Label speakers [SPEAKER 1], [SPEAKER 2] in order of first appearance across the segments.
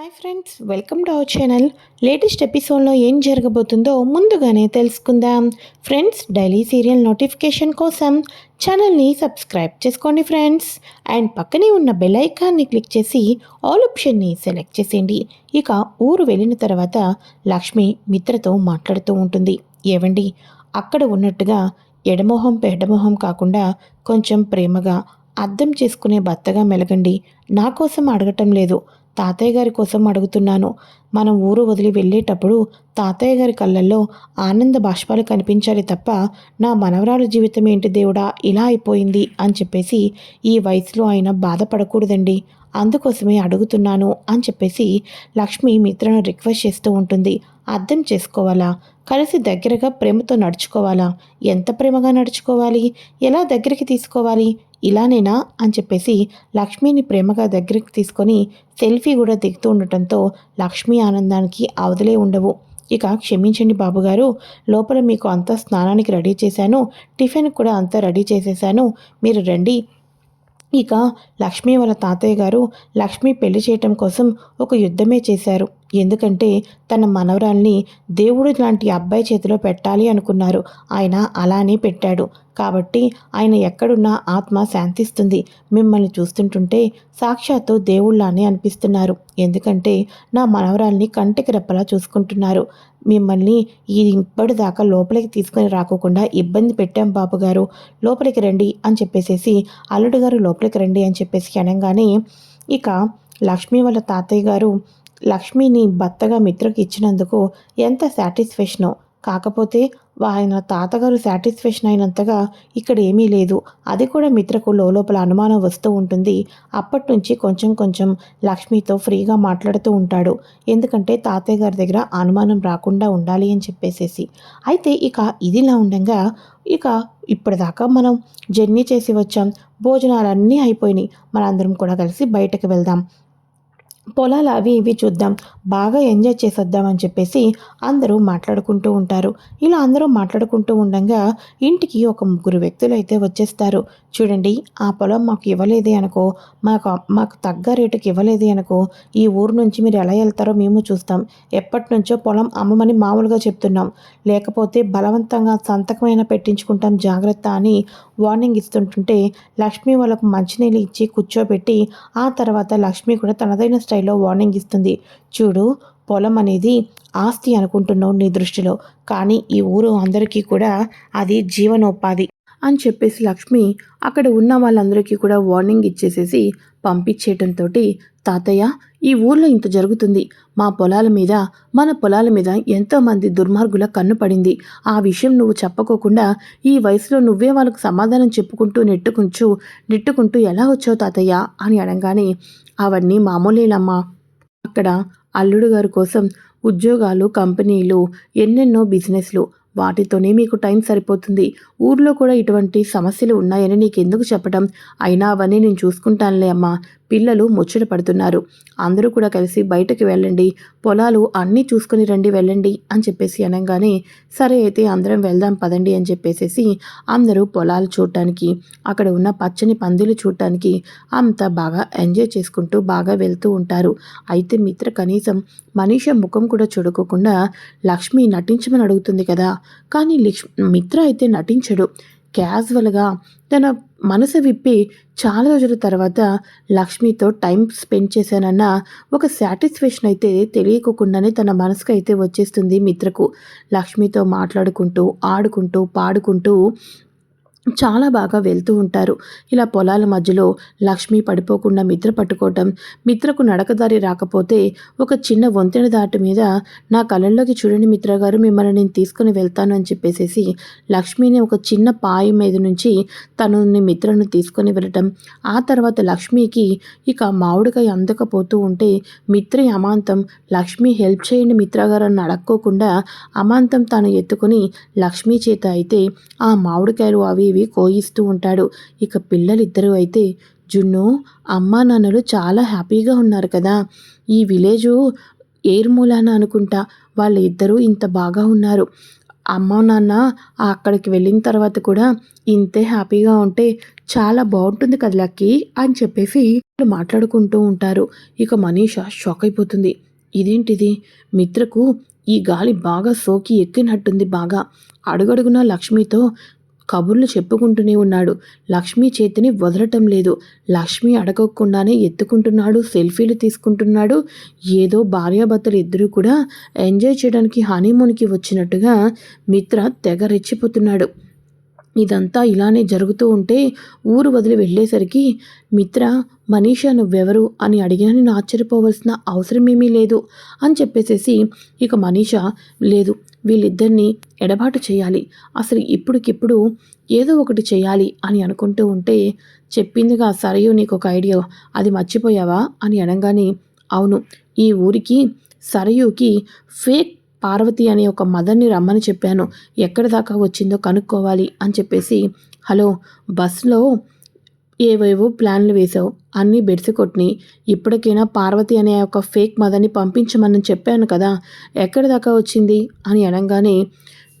[SPEAKER 1] Hi friends welcome to our channel. Latest ఎపిసోడ్లో ఏం జరగబోతుందో ముందుగానే తెలుసుకుందాం. ఫ్రెండ్స్ డైలీ సీరియల్ నోటిఫికేషన్ కోసం ఛానల్ని సబ్స్క్రైబ్ చేసుకోండి ఫ్రెండ్స్. అండ్ పక్కనే ఉన్న బెల్ ఐకాన్ని క్లిక్ చేసి ఆల్ ఆప్షన్ని సెలెక్ట్ చేసేయండి. ఇక ఊరు వెళ్ళిన తర్వాత లక్ష్మి మిత్రతో మాట్లాడుతూ ఉంటుంది. ఏవండి? అక్కడ ఉన్నట్టుగా ఎడమొహం పెడమొహం కాకుండా కొంచెం ప్రేమగా అర్థం చేసుకునే భర్తగా మెలగండి. నా కోసం అడగటం లేదు. తాతయ్య గారి కోసం అడుగుతున్నాను. మనం ఊరు వదిలి వెళ్ళేటప్పుడు తాతయ్య గారి కళ్ళల్లో ఆనంద బాష్పాలు కనిపించాలి తప్ప నా మనవరాల జీవితం ఏంటి దేవుడా? ఇలా అయిపోయింది అని చెప్పేసి ఈ వయసులో ఆయన బాధపడకూడదండి. అందుకోసమే అడుగుతున్నాను అని చెప్పేసి లక్ష్మి మిత్రను రిక్వెస్ట్ చేస్తూ ఉంటుంది. అర్థం చేసుకోవాలా? కలిసి దగ్గరగా ప్రేమతో నడుచుకోవాలా? ఎంత ప్రేమగా నడుచుకోవాలి? ఎలా దగ్గరికి తీసుకోవాలి? ఇలానేనా అని చెప్పేసి లక్ష్మిని ప్రేమగా దగ్గరికి తీసుకొని సెల్ఫీ కూడా దిగుతూ ఉండటంతో లక్ష్మి ఆనందానికి అవధలే ఉండవు. ఇక క్షమించండి బాబుగారు లోపల మీకు అంతా స్నానానికి రెడీ చేశాను టిఫిన్ కూడా అంతా రెడీ చేసేసాను మీరు రండి. ఇక లక్ష్మి వాళ్ళ తాతయ్య గారు లక్ష్మి పెళ్ళి చేయటం కోసం ఒక యుద్ధమే చేశారు. ఎందుకంటే తన మనవరాల్ని దేవుడు లాంటి అబ్బాయి చేతిలో పెట్టాలి అనుకున్నారు. ఆయన అలానే పెట్టాడు. కాబట్టి ఆయన ఎక్కడున్నా ఆత్మ శాంతిస్తుంది. మిమ్మల్ని చూస్తుంటుంటే సాక్షాత్తు దేవుళ్ళానే అనిపిస్తున్నారు. ఎందుకంటే నా మనవరాల్ని కంటికి రెప్పలా చూసుకుంటున్నారు. మిమ్మల్ని ఈ ఇప్పటిదాకా లోపలికి తీసుకొని రాకోకుండా ఇబ్బంది పెట్టాం బాబు గారు. లోపలికి రండి అని చెప్పేసేసి అల్లుడు గారు లోపలికి రండి అని చెప్పేసి అనగానే ఇక లక్ష్మి వాళ్ళ తాతయ్య గారు లక్ష్మిని భర్తగా మిత్రకు ఇచ్చినందుకు ఎంత సాటిస్ఫాక్షనో. కాకపోతే ఆయన తాతగారు సాటిస్ఫాక్షన్ అయినంతగా ఇక్కడ ఏమీ లేదు. అది కూడా మిత్రకు లోపల అనుమానం వస్తూ ఉంటుంది. అప్పటి నుంచి కొంచెం కొంచెం లక్ష్మితో ఫ్రీగా మాట్లాడుతూ ఉంటాడు. ఎందుకంటే తాతయ్య గారి దగ్గర అనుమానం రాకుండా ఉండాలి అని చెప్పేసేసి. అయితే ఇక ఇదిలా ఉండగా ఇక ఇప్పటిదాకా మనం జర్నీ చేసి వచ్చాం. భోజనాలన్నీ అయిపోయినాయి. మనందరం కూడా కలిసి బయటకు వెళ్దాం. పొలాలు అవి ఇవి చూద్దాం. బాగా ఎంజాయ్ చేసేద్దాం అని చెప్పేసి అందరూ మాట్లాడుకుంటూ ఉంటారు. ఇలా అందరూ మాట్లాడుకుంటూ ఉండగా ఇంటికి ఒక ముగ్గురు వ్యక్తులు అయితే వచ్చేస్తారు. చూడండి ఆ పొలం మాకు ఇవ్వలేదు అనుకో మాకు మాకు తగ్గ రేటుకి ఇవ్వలేదు అనుకో ఈ ఊరు నుంచి మీరు ఎలా వెళ్తారో మేము చూస్తాం. ఎప్పటి నుంచో పొలం అమ్మమని మామూలుగా చెప్తున్నాం. లేకపోతే బలవంతంగా సంతకమైన పెట్టించుకుంటాం జాగ్రత్త అని వార్నింగ్ ఇస్తుంటుంటే లక్ష్మి వాళ్ళకు మంచినీళ్ళు ఇచ్చి కూర్చోబెట్టి ఆ తర్వాత లక్ష్మి కూడా తనదైన స్టైల్ స్థాయిలో వార్నింగ్ ఇస్తుంది. చూడు పొలం అనేది ఆస్తి అనుకుంటున్నావు నీ దృష్టిలో. కానీ ఈ ఊరు అందరికీ కూడా అది జీవనోపాధి అని చెప్పేసి లక్ష్మి అక్కడ ఉన్న వాళ్ళందరికీ కూడా వార్నింగ్ ఇచ్చేసేసి పంపించేయటంతో తాతయ్య ఈ ఊర్లో ఇంత జరుగుతుంది. మా పొలాల మీద మన పొలాల మీద ఎంతోమంది దుర్మార్గుల కన్ను పడింది. ఆ విషయం నువ్వు చెప్పకోకుండా ఈ వయసులో నువ్వే వాళ్ళకు సమాధానం చెప్పుకుంటూ నెట్టుకుంటూ నెట్టుకుంటూ ఎలా వచ్చావు తాతయ్య? అని అనగానే అవన్నీ మామూలేనమ్మా. అక్కడ అల్లుడు గారి కోసం ఉద్యోగాలు కంపెనీలు ఎన్నెన్నో బిజినెస్లు. వాటితోనే మీకు టైం సరిపోతుంది. ఊర్లో కూడా ఇటువంటి సమస్యలు ఉన్నాయని నీకెందుకు చెప్పడం అయినా అవన్నీ నేను చూసుకుంటానులే అమ్మా. పిల్లలు ముచ్చట పడుతున్నారు. అందరూ కూడా కలిసి బయటకు వెళ్ళండి. పొలాలు అన్నీ చూసుకుని రండి వెళ్ళండి అని చెప్పేసి అనగానే సరే అయితే అందరం వెళ్దాం పదండి అని చెప్పేసేసి అందరూ పొలాలు చూడటానికి అక్కడ ఉన్న పచ్చని పందులు చూడటానికి అంత బాగా ఎంజాయ్ చేసుకుంటూ బాగా వెళ్తూ ఉంటారు. అయితే మిత్ర కనీసం మనీష ముఖం కూడా చూడుకోకుండా లక్ష్మి నటించమని అడుగుతుంది కదా. కానీ మిత్ర అయితే నటించడు. క్యాజువల్గా తన మనసు విప్పి చాలా రోజుల తర్వాత లక్ష్మితో టైం స్పెండ్ చేశానన్న ఒక సాటిస్ఫాక్షన్ అయితే తెలియకుండానే తన మనసుకు అయితే వచ్చేస్తుంది మిత్రకు. లక్ష్మితో మాట్లాడుకుంటూ ఆడుకుంటూ పాడుకుంటూ చాలా బాగా వెళ్తూ ఉంటారు. ఇలా పొలాల మధ్యలో లక్ష్మి పడిపోకుండా మిత్ర పట్టుకోవటం మిత్రకు నడకదారి రాకపోతే ఒక చిన్న వంతెన దాటి మీద నా కళ్ళల్లోకి చూడండి మిత్ర గారు మిమ్మల్ని నేను తీసుకుని వెళ్తాను అని చెప్పేసేసి లక్ష్మిని ఒక చిన్న పాయ మీద నుంచి తను మిత్రను తీసుకొని వెళ్ళటం. ఆ తర్వాత లక్ష్మికి ఇక మామిడికాయ అందకపోతూ ఉంటే మిత్ర అమాంతం లక్ష్మి హెల్ప్ చేయండి మిత్ర గారు అని అడక్కోకుండా అమాంతం తాను ఎత్తుకొని లక్ష్మి చేత అయితే ఆ మామిడికాయలు అవి ఇవి కోయిస్తూ ఉంటాడు. ఇక పిల్లలిద్దరూ అయితే జున్ను అమ్మా నాన్నలు చాలా హ్యాపీగా ఉన్నారు కదా. ఈ విలేజు ఏర్మూలాన అనుకుంటా. వాళ్ళ ఇద్దరూ ఇంత బాగా ఉన్నారు. అమ్మ నాన్న అక్కడికి వెళ్ళిన తర్వాత కూడా ఇంతే హ్యాపీగా ఉంటే చాలా బాగుంటుంది కదా లక్కీ అని చెప్పేసి వాళ్ళు మాట్లాడుకుంటూ ఉంటారు. ఇక మనీష షాక్ అయిపోతుంది. ఇదేంటిది? మిత్రకు ఈ గాలి బాగా సోకి ఎక్కినట్టుంది బాగా. అడుగడుగునా లక్ష్మితో కబుర్లు చెప్పుకుంటూనే ఉన్నాడు. లక్ష్మి చేతిని వదలటం లేదు. లక్ష్మి అడగకుండానే ఎత్తుకుంటున్నాడు సెల్ఫీలు తీసుకుంటున్నాడు. ఏదో భార్యాభర్తలు ఇద్దరు కూడా ఎంజాయ్ చేయడానికి హనీమూన్కి వచ్చినట్టుగా మిత్ర తెగ రెచ్చిపోతున్నాడు. ఇదంతా ఇలానే జరుగుతూ ఉంటే ఊరు వదిలి వెళ్ళేసరికి మిత్ర మనీషా నువ్వెవరు అని అడిగినా నేను ఆశ్చర్యపోవలసిన అవసరమేమీ లేదు అని చెప్పేసేసి ఇక మనీషా లేదు వీళ్ళిద్దరినీ ఎడబాటు చేయాలి. అసలు ఇప్పటికిప్పుడు ఏదో ఒకటి చేయాలి అని అనుకుంటూ ఉంటే చెప్పిందిగా సరయు నీకు ఒక ఐడియా. అది మర్చిపోయావా? అని అనగానే అవును ఈ ఊరికి సరయుకి ఫేక్ పార్వతి అనే ఒక మదర్ని రమ్మని చెప్పాను. ఎక్కడి దాకా వచ్చిందో కనుక్కోవాలి అని చెప్పేసి హలో బస్సులో ఏవేవో ప్లాన్లు వేశావు. అన్నీ బెడ్స్ కొట్టిని ఇప్పటికైనా పార్వతి అనే ఒక ఫేక్ మదర్ని పంపించమని చెప్పాను కదా. ఎక్కడి దాకా వచ్చింది? అని అనగానే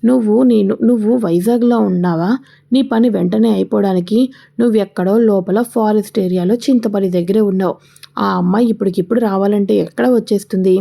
[SPEAKER 1] నువ్వు నేను నువ్వు వైజాగ్లో ఉన్నావా? నీ పని వెంటనే అయిపోవడానికి నువ్వు ఎక్కడో లోపల ఫారెస్ట్ ఏరియాలో చింతపల్లి దగ్గరే ఉన్నావు. ఆ అమ్మాయి ఇప్పటికిప్పుడు రావాలంటే ఎక్కడ వచ్చేస్తుంది?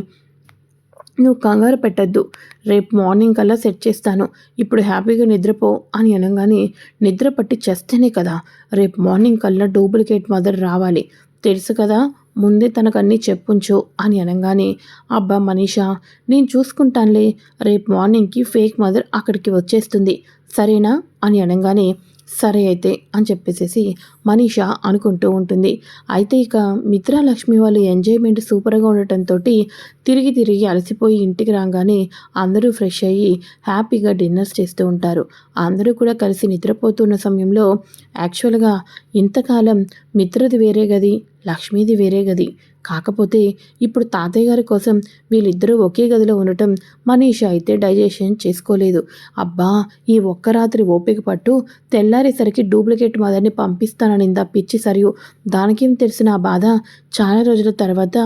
[SPEAKER 1] నువ్వు కంగారు పెట్టద్దు. రేపు మార్నింగ్ కల్లా సెట్ చేస్తాను. ఇప్పుడు హ్యాపీగా నిద్రపో అని అనగానే నిద్ర పట్టి చేస్తేనే కదా రేపు మార్నింగ్ కల్లా డూప్లికేట్ మదర్ రావాలి. తెలుసు కదా ముందే తనకన్నీ చెప్పుంచు అని అనగానే అబ్బా మనీషా నేను చూసుకుంటానులే. రేపు మార్నింగ్కి ఫేక్ మదర్ అక్కడికి వచ్చేస్తుంది. సరేనా? అని అనగానే సరే అయితే అని చెప్పేసేసి మనీష అనుకుంటూ ఉంటుంది. అయితే ఇక మిత్రలక్ష్మి వాళ్ళు ఎంజాయ్మెంట్ సూపర్గా ఉండటంతో తిరిగి తిరిగి అలసిపోయి ఇంటికి రాగానే అందరూ ఫ్రెష్ అయ్యి హ్యాపీగా డిన్నర్స్ చేస్తూ ఉంటారు. అందరూ కూడా కలిసి నిద్రపోతున్న సమయంలో యాక్చువల్గా ఇంతకాలం మిత్రది వేరే గది లక్ష్మీది వేరే గది. కాకపోతే ఇప్పుడు తాతయ్య గారి కోసం వీళ్ళిద్దరూ ఒకే గదిలో ఉండటం మనీష అయితే డైజెషన్ చేసుకోలేదు. అబ్బా ఈ ఒక్క రాత్రి ఓపిక పట్టు తెల్లారేసరికి డూప్లికేట్ మదర్ని పంపిస్తాననిందా పిచ్చి సరియు. దానికేం తెలిసిన ఆ బాధ? చాలా రోజుల తర్వాత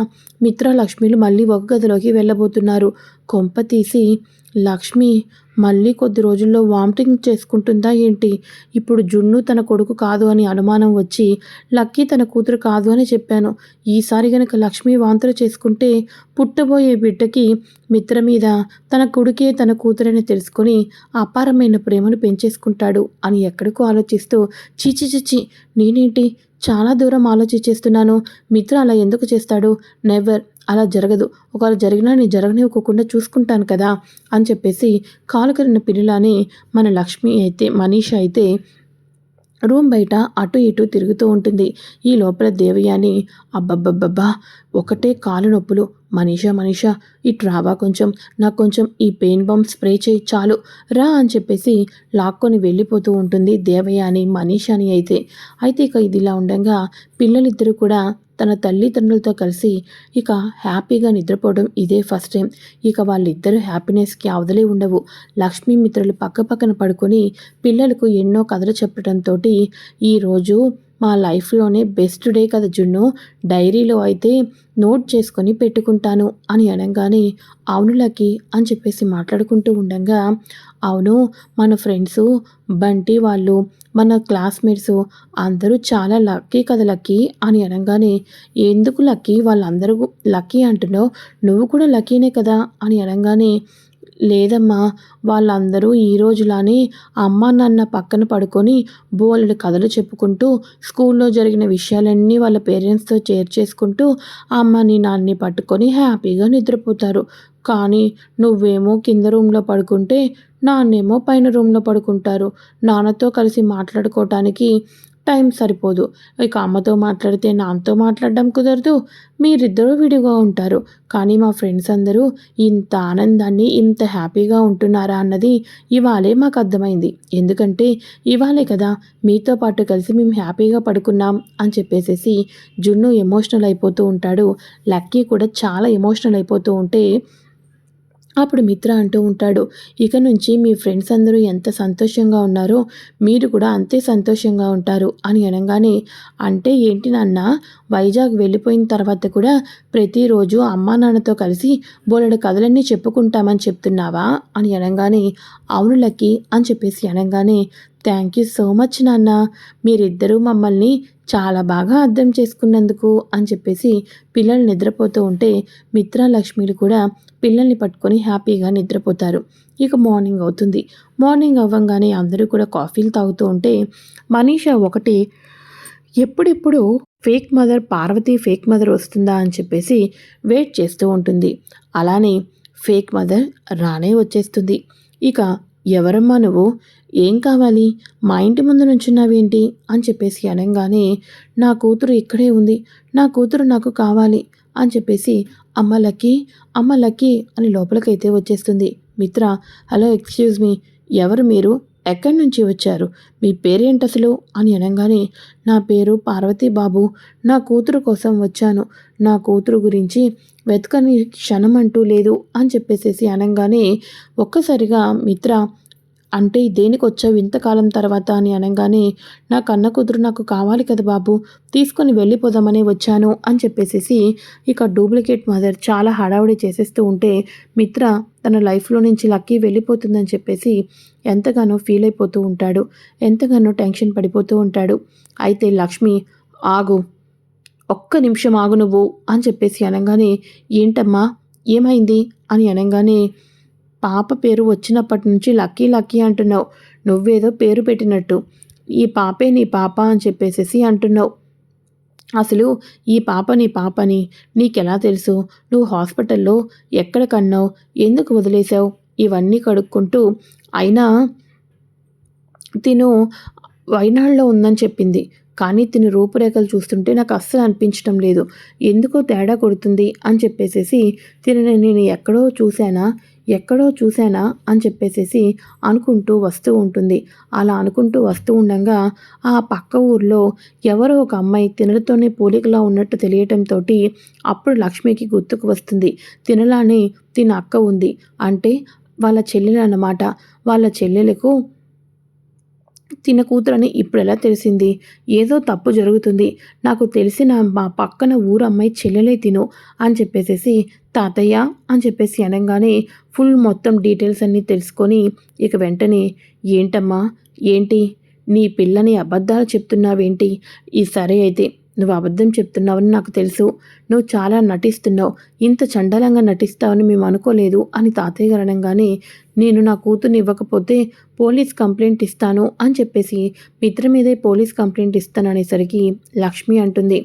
[SPEAKER 1] మిత్ర లక్ష్మిలు మళ్ళీ ఒక గదిలోకి వెళ్ళబోతున్నారు. కొంప తీసి లక్ష్మి మళ్ళీ కొద్ది రోజుల్లో వామిటింగ్ చేసుకుంటుందా ఏంటి? ఇప్పుడు జున్ను తన కొడుకు కాదు అని అనుమానం వచ్చి లక్కీ తన కూతురు కాదు అని చెప్పాను. ఈసారి గనక లక్ష్మి వాంతులు చేసుకుంటే పుట్టబోయే బిడ్డకి మిత్ర మీద తన కొడుకే తన కూతురని తెలుసుకొని అపారమైన ప్రేమను పెంచేసుకుంటాడు అని ఎక్కడికో ఆలోచిస్తూ చీచి చిచి నేనేంటి? చాలా దూరం ఆలోచించేస్తున్నాను మిత్ర అలా ఎందుకు చేస్తాడు? నెవర్. అలా జరగదు. ఒకవేళ జరిగినా నేను జరగనివ్వకుండా చూసుకుంటాను కదా అని చెప్పేసి కాలు కరిన పిల్లిలానే మన లక్ష్మి అయితే మనీష అయితే రూమ్ బయట అటు ఇటు తిరుగుతూ ఉంటుంది. ఈ లోపల దేవయాని అబ్బబ్బబ్బబ్బా ఒకటే కాలు నొప్పులు మనీషా మనీషా ఇటు రావా కొంచెం. నాకు కొంచెం ఈ పెయిన్ బాంబ్ స్ప్రే చేయి చాలు. రా అని చెప్పేసి లాక్కొని వెళ్ళిపోతూ ఉంటుంది దేవయ్య అని మనీషా మనీషాని అయితే. అయితే ఇక ఇది ఇలా ఉండగా పిల్లలిద్దరూ కూడా తన తల్లిదండ్రులతో కలిసి ఇక హ్యాపీగా నిద్రపోవడం ఇదే ఫస్ట్ టైం. ఇక వాళ్ళిద్దరూ హ్యాపీనెస్కి అవదలే ఉండవు. లక్ష్మీ మిత్రులు పక్క పక్కన పడుకొని పిల్లలకు ఎన్నో కథలు చెప్పడంతో ఈరోజు మా లైఫ్లోనే బెస్ట్ డే కదా జున్ను. డైరీలో అయితే నోట్ చేసుకొని పెట్టుకుంటాను అని అనగానే అవునులకి అని చెప్పేసి మాట్లాడుకుంటూ ఉండగా అవును మన ఫ్రెండ్స్ బంటి వాళ్ళు మన క్లాస్మేట్స్ అందరూ చాలా లక్కీ కదా లక్కీ అని అనగానే ఎందుకు లక్కీ? వాళ్ళందరూ లక్కీ అంటున్నావు. నువ్వు కూడా లక్కీనే కదా అని అనగానే లేదమ్మా వాళ్ళందరూ ఈ రోజులానే అమ్మ నాన్న పక్కన పడుకొని బోలెడు కథలు చెప్పుకుంటూ స్కూల్లో జరిగిన విషయాలన్నీ వాళ్ళ పేరెంట్స్తో షేర్ చేసుకుంటూ అమ్మని నాన్ని పట్టుకొని హ్యాపీగా నిద్రపోతారు. కానీ నువ్వేమో కింద రూమ్లో పడుకుంటే నాన్నేమో పైన రూమ్లో పడుకుంటారు. నాన్నతో కలిసి మాట్లాడుకోవటానికి టైం సరిపోదు. ఇక అమ్మతో మాట్లాడితే నాన్నతో మాట్లాడడం కుదరదు. మీరిద్దరూ విడిగా ఉంటారు. కానీ మా ఫ్రెండ్స్ అందరూ ఇంత ఆనందాన్ని ఇంత హ్యాపీగా ఉంటున్నారా అన్నది ఇవాళే మాకు అర్థమైంది. ఎందుకంటే ఇవాళే కదా మీతో పాటు కలిసి మేము హ్యాపీగా పడుకున్నాం అని చెప్పేసేసి జున్ను ఎమోషనల్ అయిపోతూ ఉంటాడు. లక్కీ కూడా చాలా ఎమోషనల్ అయిపోతూ ఉంటే అప్పుడు మిత్ర అంటూ ఉంటాడు ఇక నుంచి మీ ఫ్రెండ్స్ అందరూ ఎంత సంతోషంగా ఉన్నారో మీరు కూడా అంతే సంతోషంగా ఉంటారు అని అనగానే అంటే ఏంటి నాన్న వైజాగ్ వెళ్ళిపోయిన తర్వాత కూడా ప్రతిరోజు అమ్మా నాన్నతో కలిసి బోలెడు కథలన్నీ చెప్పుకుంటామని చెప్తున్నావా? అని అనగానే అవును లక్కీ అని చెప్పేసి అనగానే థ్యాంక్ యూ సో మచ్ నాన్న మీరిద్దరూ మమ్మల్ని చాలా బాగా అర్థం చేసుకున్నందుకు అని చెప్పేసి పిల్లలు నిద్రపోతూ ఉంటే మిత్ర లక్ష్మిలు కూడా పిల్లల్ని పట్టుకొని హ్యాపీగా నిద్రపోతారు. ఇక మార్నింగ్ అవుతుంది. మార్నింగ్ అవ్వగానే అందరూ కూడా కాఫీలు తాగుతూ ఉంటే మనీషా ఒకటి ఎప్పుడెప్పుడు fake mother Parvati fake mother వస్తుందా అని చెప్పేసి వెయిట్ చేస్తూ ఉంటుంది. అలానే ఫేక్ మదర్ రానే వచ్చేస్తుంది. ఇక ఎవరమ్మా నువ్వు? ఏం కావాలి? మా ఇంటి ముందు నుంచున్నావేంటి? అని చెప్పేసి అనగానే నా కూతురు ఇక్కడే ఉంది. నా కూతురు నాకు కావాలి అని చెప్పేసి అమ్మ లక్కీ అమ్మ లక్కీ అని లోపలికైతే వచ్చేస్తుంది. మిత్ర హలో ఎక్స్క్యూజ్ మీ ఎవరు మీరు? ఎక్కడి నుంచి వచ్చారు? మీ పేరేంటి అసలు? అని అనగానే నా పేరు పార్వతీ బాబు నా కూతురు కోసం వచ్చాను. నా కూతురు గురించి వెతకని క్షణం అంటూ లేదు అని చెప్పేసేసి అనగానే ఒక్కసారిగా మిత్ర అంటే దేనికి వచ్చావు ఇంతకాలం తర్వాత అని అనగానే నా కన్న కూతురు నాకు కావాలి కదా బాబు తీసుకొని వెళ్ళిపోదామని వచ్చాను అని చెప్పేసేసి ఇక డూప్లికేట్ మదర్ చాలా హడావుడి చేసేస్తూ ఉంటే మిత్ర తన లైఫ్లో నుంచి లక్కీ వెళ్ళిపోతుందని చెప్పేసి ఎంతగానో ఫీల్ అయిపోతూ ఉంటాడు. ఎంతగానో టెన్షన్ పడిపోతూ ఉంటాడు. అయితే లక్ష్మి ఆగు ఒక్క నిమిషం ఆగు నువ్వు అని చెప్పేసి అనగానే ఏంటమ్మా ఏమైంది? అని అనగానే పాప పేరు వచ్చినప్పటి నుంచి లక్కీ లక్కీ అంటున్నావు. నువ్వేదో పేరు పెట్టినట్టు. ఈ పాపే నీ పాప అని చెప్పేసేసి అంటున్నావు. అసలు ఈ పాపని పాపని నీకెలా తెలుసు? నువ్వు హాస్పిటల్లో ఎక్కడ కన్నావు? ఎందుకు వదిలేసావు ఇవన్నీ కడుక్కుంటూ అయినా తిను. వైనాడులో ఉందని చెప్పింది. కానీ తిని రూపురేఖలు చూస్తుంటే నాకు అస్సలు అనిపించడం లేదు. ఎందుకో తేడా కొడుతుంది అని చెప్పేసేసి తినని నేను ఎక్కడో చూశానా? ఎక్కడో చూశానా అని చెప్పేసేసి అనుకుంటూ వస్తూ ఉంటుంది. అలా అనుకుంటూ వస్తూ ఉండగా ఆ పక్క ఊర్లో ఎవరో ఒక అమ్మాయి తినలతోనే పోలికలా ఉన్నట్టు తెలియటంతో అప్పుడు లక్ష్మికి గుర్తుకు వస్తుంది. తినలానే తిన అక్క ఉంది అంటే వాళ్ళ చెల్లెలు అన్నమాట వాళ్ళ చెల్లెలకు తిన కూతురని ఇప్పుడు ఎలా తెలిసింది? ఏదో తప్పు జరుగుతుంది. నాకు తెలిసిన మా పక్కన ఊరు అమ్మాయి చెల్లెలే తిను అని చెప్పేసేసి తాతయ్య అని చెప్పేసి అనగానే ఫుల్ మొత్తం డీటెయిల్స్ అన్నీ తెలుసుకొని ఇక వెంటనే ఏంటమ్మా? ఏంటి? నీ పిల్లని అబద్ధాలు చెప్తున్నావేంటి? ఈ సరే అయితే నువ్వు అబద్ధం చెప్తున్నావని నాకు తెలుసు. నువ్వు చాలా నటిస్తున్నావు. ఇంత చండలంగా నటిస్తావని మేము అనుకోలేదు అని తాతయ్య గారు అనగానే నేను నా కూతుర్ని ఇవ్వకపోతే పోలీస్ కంప్లైంట్ ఇస్తాను అని చెప్పేసి మిత్ర మీదే పోలీస్ కంప్లైంట్ ఇస్తాననేసరికి లక్ష్మి అంటుంది.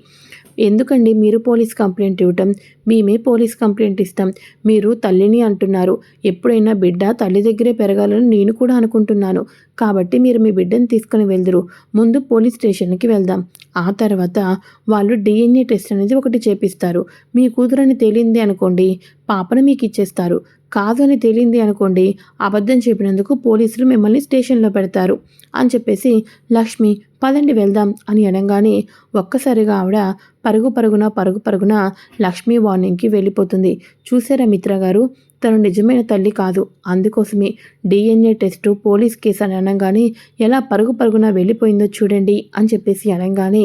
[SPEAKER 1] ఎందుకండి మీరు పోలీస్ కంప్లైంట్ ఇవ్వటం? మేమే పోలీస్ కంప్లైంట్ ఇస్తాం. మీరు తల్లిని అంటున్నారు. ఎప్పుడైనా బిడ్డ తల్లి దగ్గరే పెరగాలని నేను కూడా అనుకుంటున్నాను. కాబట్టి మీరు మీ బిడ్డను తీసుకుని వెళ్దురు. ముందు పోలీస్ స్టేషన్కి వెళ్దాం. ఆ తర్వాత వాళ్ళు డిఎన్ఏ టెస్ట్ అనేది ఒకటి చేపిస్తారు. మీ కూతురని తేలింది అనుకోండి పాపను మీకు ఇచ్చేస్తారు. కాదు అని తేలింది అనుకోండి అబద్ధం చెప్పినందుకు పోలీసులు మిమ్మల్ని స్టేషన్లో పెడతారు అని చెప్పేసి లక్ష్మి పదండి వెళ్దాం అని అనగానే ఒక్కసారిగా ఆవిడ పరుగు పరుగున పరుగు పరుగున లక్ష్మీ వార్నింగ్కి వెళ్ళిపోతుంది. చూసారా మిత్ర గారు? తను నిజమైన తల్లి కాదు. అందుకోసమే డిఎన్ఏ టెస్టు పోలీస్ కేసు అని అనగానే ఎలా పరుగు పరుగున వెళ్ళిపోయిందో చూడండి అని చెప్పేసి అనగానే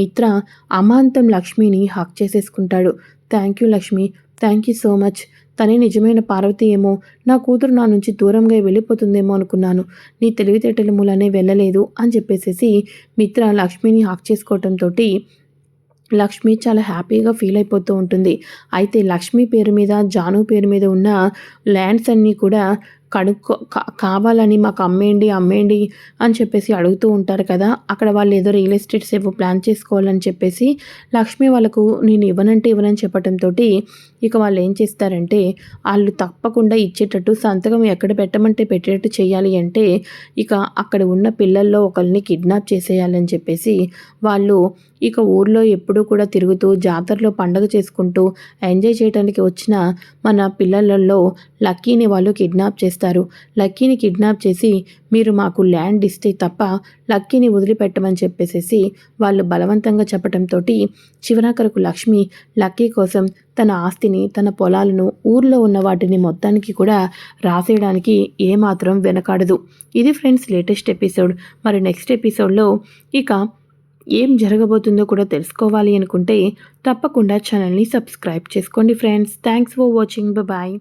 [SPEAKER 1] మిత్ర అమాంతం లక్ష్మిని hug చేసేసుకుంటాడు. Thank you Lakshmi. Thank you so much. తనే నిజమైన పార్వతి ఏమో నా కూతురు నా నుంచి దూరంగా వెళ్ళిపోతుందేమో అనుకున్నాను. నీ తెలివితేటల మూలనే వెళ్ళలేదు అని చెప్పేసేసి మిత్ర లక్ష్మిని హాక్ చేసుకోవటంతో లక్ష్మి చాలా హ్యాపీగా ఫీల్ అయిపోతూ ఉంటుంది. అయితే లక్ష్మి పేరు మీద జాను పేరు మీద ఉన్న ల్యాండ్స్ అన్నీ కూడా కడుక్కో కావాలని మాకు అమ్మేయండి అమ్మేయండి అని చెప్పేసి అడుగుతూ ఉంటారు కదా. అక్కడ వాళ్ళు ఏదో రియల్ ఎస్టేట్స్ ఏవో ప్లాన్ చేసుకోవాలని చెప్పేసి లక్ష్మి వాళ్ళకు నేను ఇవ్వనంటే ఇవ్వనని చెప్పడంతో ఇక వాళ్ళు ఏం చేస్తారంటే వాళ్ళు తప్పకుండా ఇచ్చేటట్టు సంతకం ఎక్కడ పెట్టమంటే పెట్టేటట్టు చేయాలి అంటే ఇక అక్కడ ఉన్న పిల్లల్లో ఒకరిని కిడ్నాప్ చేసేయాలని చెప్పేసి వాళ్ళు ఇక ఊర్లో ఎప్పుడూ కూడా తిరుగుతూ జాతరలో పండగ చేసుకుంటూ ఎంజాయ్ చేయడానికి వచ్చిన మన పిల్లలలో లక్కీని వాళ్ళు కిడ్నాప్ చేస్తారు. లక్కీని కిడ్నాప్ చేసి మీరు మాకు ల్యాండ్ ఇస్తే తప్ప లక్కీని వదిలిపెట్టమని చెప్పేసేసి వాళ్ళు బలవంతంగా చెప్పడంతో చివరాకరకు లక్ష్మి లక్కీ కోసం తన ఆస్తిని తన పొలాలను ఊర్లో ఉన్న వాటిని మొత్తానికి కూడా రాసేయడానికి ఏమాత్రం వెనకాడదు. ఇది ఫ్రెండ్స్ లేటెస్ట్ ఎపిసోడ్. మరి నెక్స్ట్ ఎపిసోడ్లో ఇక ఏం జరగబోతుందో కూడా తెలుసుకోవాలి అనుకుంటే తప్పకుండా ఛానల్ని సబ్స్క్రైబ్ చేసుకోండి friends. Thanks for watching. Bye